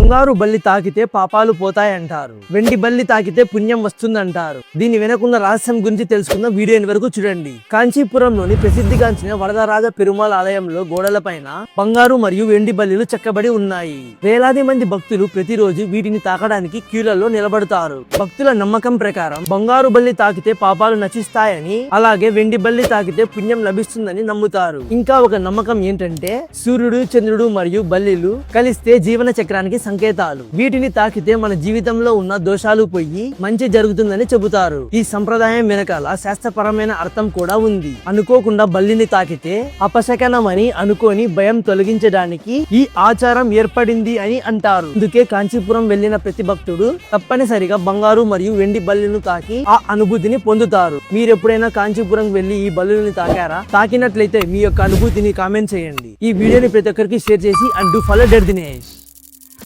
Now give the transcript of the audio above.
బంగారు బల్లి తాకితే పాపాలు పోతాయంటారు. వెండి బల్లి తాకితే పుణ్యం వస్తుందంటారు. దీని వెనకున్న రహస్యం గురించి తెలుసుకున్న వీడియోని వరకు చూడండి. కాంచీపురంలోని ప్రసిద్ధిగాంచిన వరదరాజ పెరుమాళ్ ఆలయంలో గోడలపైన బంగారు మరియు వెండి బల్లిలు చెక్కబడి ఉన్నాయి. వేలాది మంది భక్తులు ప్రతిరోజు వీటిని తాకడానికి క్యూలలో నిలబడతారు. భక్తుల నమ్మకం ప్రకారం బంగారు బల్లి తాకితే పాపాలు నశిస్తాయని అలాగే వెండి బల్లి తాకితే పుణ్యం లభిస్తుందని నమ్ముతారు. ఇంకా ఒక నమ్మకం ఏంటంటే సూర్యుడు చంద్రుడు మరియు బల్లిలు కలిస్తే జీవన చక్రానికి సంకేతాలు. వీటిని తాకితే మన జీవితంలో ఉన్న దోషాలు పోయి మంచి జరుగుతుందని చెబుతారు. ఈ సంప్రదాయం వెనకాల శాస్త్రపరమైన అర్థం కూడా ఉంది. అనుకోకుండా బల్లిని తాకితే అపశకనమని అనుకోని భయం తొలగించడానికి ఈ ఆచారం ఏర్పడింది అని అంటారు. అందుకే కాంచీపురం వెళ్ళిన ప్రతి భక్తుడు తప్పనిసరిగా బంగారు మరియు వెండి బల్లిను తాకి ఆ అనుభూతిని పొందుతారు. మీరు ఎప్పుడైనా కాంచీపురం వెళ్ళి ఈ బల్లుని తాకారా? తాకినట్లయితే మీ యొక్క అనుభూతిని కామెంట్ చేయండి. ఈ వీడియోని ప్రతి ఒక్కరికి షేర్ చేసి and do follow dead Dinesh.